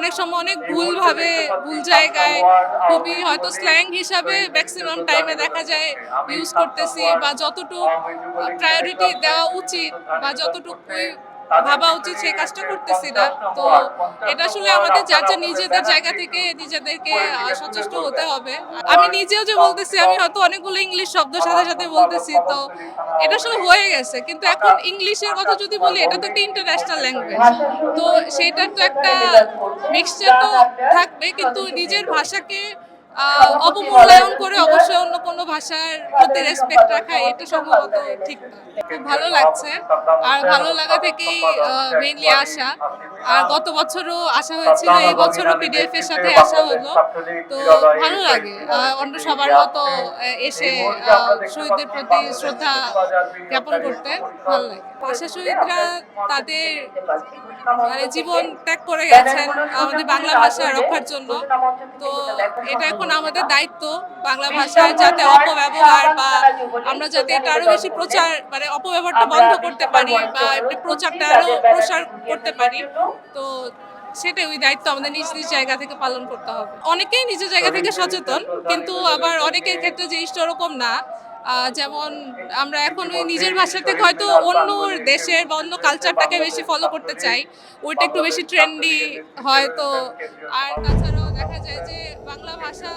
অনেক সময় অনেক ভুলভাবে, ভুল জায়গায় খুবই হয়তো স্ল্যাং হিসাবে ম্যাক্সিমাম টাইমে দেখা যায় ইউজ করতেছি বা যতটুকু প্রায়োরিটি দেওয়া উচিত বা যতটুকুই ভাবা উচিত সেই কাজটা করতেছি না। তো এটা আসলে আমাদের যার যার নিজেদের জায়গা থেকে নিজেদেরকে সচেষ্ট হতে হবে। আমি নিজেও যে বলতেছি, আমি হয়তো অনেকগুলো ইংলিশ শব্দ সাথে সাথে বলতেছি, তো এটা আসলে হয়ে গেছে। কিন্তু এখন ইংলিশের কথা যদি বলি, এটা তো একটা ইন্টারন্যাশনাল ল্যাঙ্গুয়েজ তো সেটার তো একটা মিক্সচার তো থাকবে, কিন্তু নিজের ভাষাকে অবমূল্যায়ন করে অবশ্যই অন্য কোনো ভাষার প্রতি রেসপেক্ট রাখা এটা সম্ভবত ঠিক না। খুব ভালো লাগছে। আর ভালো লাগা থেকেই মেইনলি আসা। আর গত বছরও আসা হয়েছিল এই বছরও পিডিএফ এর সাথে আসা হলো। তো ভালো লাগে অন্য সবার মতো এসে শহীদদের প্রতি শ্রদ্ধা জ্ঞাপন করতে ভালো লাগে। ভাষা শহীদরা তাদের মানে জীবন ত্যাগ করে গেছেন আমাদের বাংলা ভাষা রক্ষার জন্য। তো এটা এখন আমাদের দায়িত্ব বাংলা ভাষার যাতে অপব্যবহার বা আমরা যাতে এটা আরও বেশি প্রচার মানে অপব্যবহারটা বন্ধ করতে পারি বা প্রচারটা আরও প্রসার করতে পারি। তো সেটাই ওই দায়িত্ব আমাদের নিজ নিজ জায়গা থেকে পালন করতে হবে। অনেকেই নিজের জায়গা থেকে সচেতন কিন্তু আবার অনেকের ক্ষেত্রে জিনিসটা ওরকম না। আহ, যেমন আমরা এখন ওই নিজের ভাষা থেকে হয়তো অন্য দেশের বা অন্য কালচারটাকে বেশি ফলো করতে চাই। ওইটা একটু বেশি ট্রেন্ডি হয়তো আর তাছাড়াও দেখা যায় যে বাংলা ভাষা